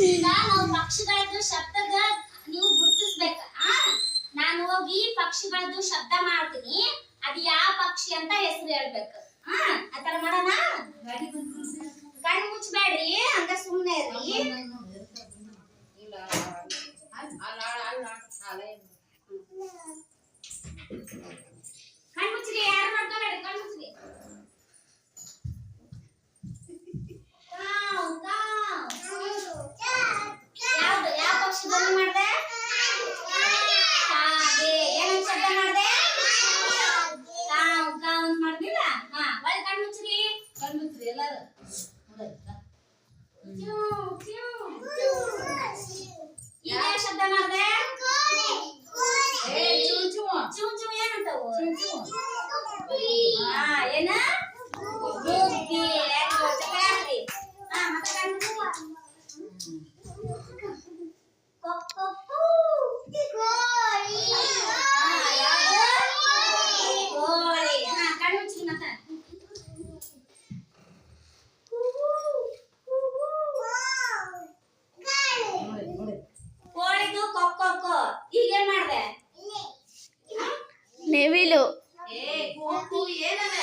ನಾವು ಪಕ್ಷಿಗಳದ್ದು ಶಬ್ದದ ನೀವು ಗುರುತಿಸ್ಬೇಕ. ಆ ನಾನು ಹೋಗಿ ಪಕ್ಷಿಗಳದ್ದು ಶಬ್ದ ಮಾಡ್ತೀನಿ. ಅದು ಯಾವ ಪಕ್ಷಿ ಅಂತ ಹೆಸರು ಹೇಳ್ಬೇಕು. ಆ ಆತರ ಮಾಡೋಣ? ಕಣ್ಣು ಮುಚ್ಚಬೇಡ್ರಿ ஏன்னா ಹೋಗು ಏನವೇ